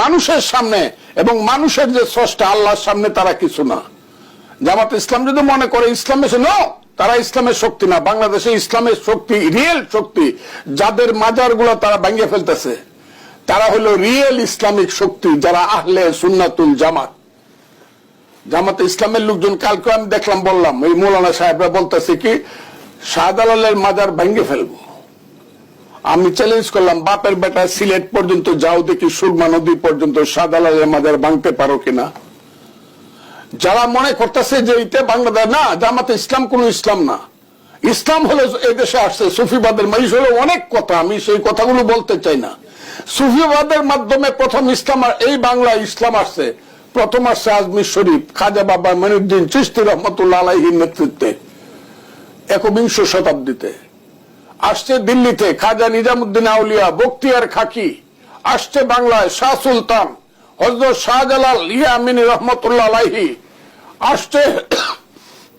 মানুষের সামনে এবং মানুষের যে স্রষ্টা, আল্লাহর সামনে তারা কিছু না। জামাত ইসলাম যদি মনে করে ইসলাম এসে, নো, তারা ইসলামের শক্তি না, বাংলাদেশে ইসলামের শক্তি রিয়েল শক্তি, যাদের মাজারগুলো তারা ভেঙে ফেলতেছে, তারা হলো রিয়েল ইসলামিক শক্তি, যারা আহলে সুন্নাতুল জামাত। জামাত ইসলামের লোকজন, কালকে আমি দেখলাম, বললাম, এই মৌলানা সাহেবরা বলতেছে কি, শাহজালালের মাজার ভেঙে ফেলব। আমি চ্যালেঞ্জ করলাম, বাপের বেটা সিলেট পর্যন্ত যাও দেখি সুরমা নদী পর্যন্ত শাহজালালের মাজার ভাঙতে পারো কিনা। যারা মনে করতেছে যে এটা বাংলাদেশ না, জামাতে ইসলাম কোন ইসলাম না। ইসলাম হলো দেশে আসছে, সুফিবাদের মানুষ হলো অনেক কথা, আমি সেই কথাগুলো বলতে চাই না। সুফিবাদের মাধ্যমে প্রথম ইসলাম আর- এই বাংলা ইসলাম আসছে। প্রথম আসছে আজমির শরীফ, খাজা বাবা মনুদ্দিন চিস্তি রহমতুল্লাহ আলাহির নেতৃত্বে একবিংশ শতাব্দীতে। আসছে দিল্লিতে খাজা নিজামুদ্দিন আউলিয়া বক্তিয়ার খাকি, আসছে বাংলায় শাহ সুলতান হজরত শাহজালাল ইয়ামিন রহমতুল্লাহ আলাইহি, আসছে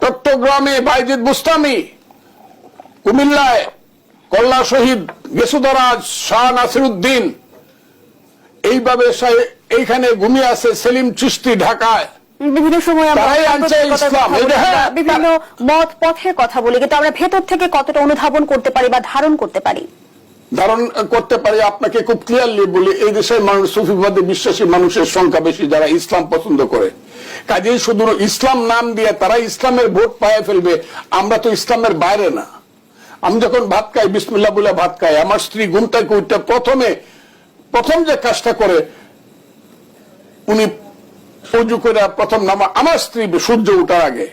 চট্টগ্রামে বাইজিদ বুস্তামি কুমিল্লায় কল্লা শহীদ গেসুদরাজ শাহ নাসিরুদ্দিন, এইভাবে এইখানে ঘুমিয়ে আছে সেলিম চিস্তি ঢাকায়। বিভিন্ন সময় হ্যাঁ, বিভিন্ন মত পথের কথা বলি কিন্তু আমরা ভেতর থেকে কতটা অনুধাবন করতে পারি বা ধারণ করতে পারি? ধারণ করতে পারি আপনাকে খুব ক্লিয়ারলি বলি এই দেশের মানুষ সুফিবাদী বিশ্বাসী মানুষের সংখ্যা বেশি যারা ইসলাম পছন্দ করে। কাজেই শুধু ইসলাম নাম দিয়ে তারা ইসলামের ভোট পায়ে ফেলবে আমরা তো ইসলামের বাইরে না। আমি যখন ভাত খাই বিসমুল্লাহ বলে ভাত খাই আমার স্ত্রী ঘুম থেকে উঠতে প্রথমে প্রথম যে কাজটা করে উনি উজু করে প্রথম নামা আমার স্ত্রী সূর্য উঠার আগে।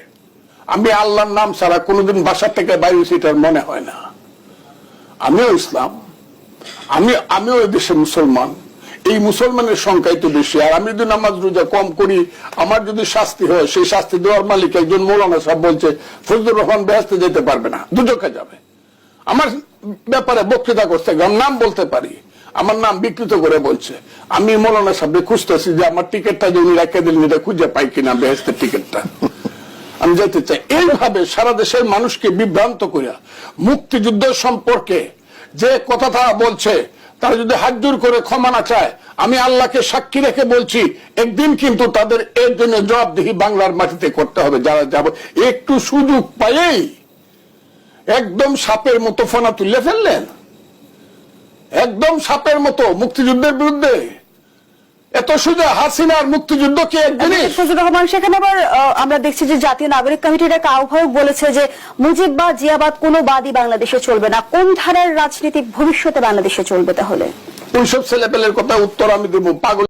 আমি আল্লাহর নাম ছাড়া কোনোদিন বাসার থেকে বাইরে সেটার মনে হয় না। আমিও ইসলাম। আমি, আমিও এই মুসলমান। এই মুসলমানের সংখ্যাই তো বেশি। আর আমি যদি নামাজ রোজা কম করি, আমার যদি শাস্তি হয়, সেই শাস্তি দেওয়ার মালিক একজন মৌলানা সাহেব বলছে, ফজলুর রহমান বেহেস্তে যেতে পারবে না, দুজকে যাবে। আমার ব্যাপারে বক্তৃতা করতে নাম বলতে পারি। আমার নাম বিকৃত করে বলছে। আমি মৌলানা সাহেব খুঁজতেছি যে আমার টিকিটটা যে উনি রেখে দিলেন, এটা খুঁজে পাই কিনা বেহেস্তের টিকিটটা। আমি যেতে চাই। এইভাবে সারা দেশের মানুষকে বিভ্রান্ত করিয়া মুক্তিযুদ্ধ সম্পর্কে যে কথা তারা বলছে, তারা যদি হাজুর করে ক্ষমা না চায়, আমি আল্লাহকে সাক্ষী রেখে বলছি, একদিন কিন্তু তাদের এর জন্য জবাবদিহি বাংলার মাটিতে করতে হবে। যারা যাব, একটু সুযোগ পাইয়েই একদম সাপের মতো ফোনা তুলে ফেললেন। একদম সাপের মতো মুক্তিযুদ্ধের বিরুদ্ধে। এত সোজা হাসিনার মুক্তিযুদ্ধ কি এক জিনিস? ফজলুর রহমান সেখানে আবার আমরা দেখছি যে জাতীয় নাগরিক কমিটির এক আহ্বায়ক বলেছে যে মুজিব বা জিয়াবাদ কোনো বাদই বাংলাদেশে চলবে না। কোন ধারার রাজনীতি ভবিষ্যতে বাংলাদেশে চলবে তাহলে? ওইসব ছেলেপেলের কথা উত্তর আমি দেবো। পাগল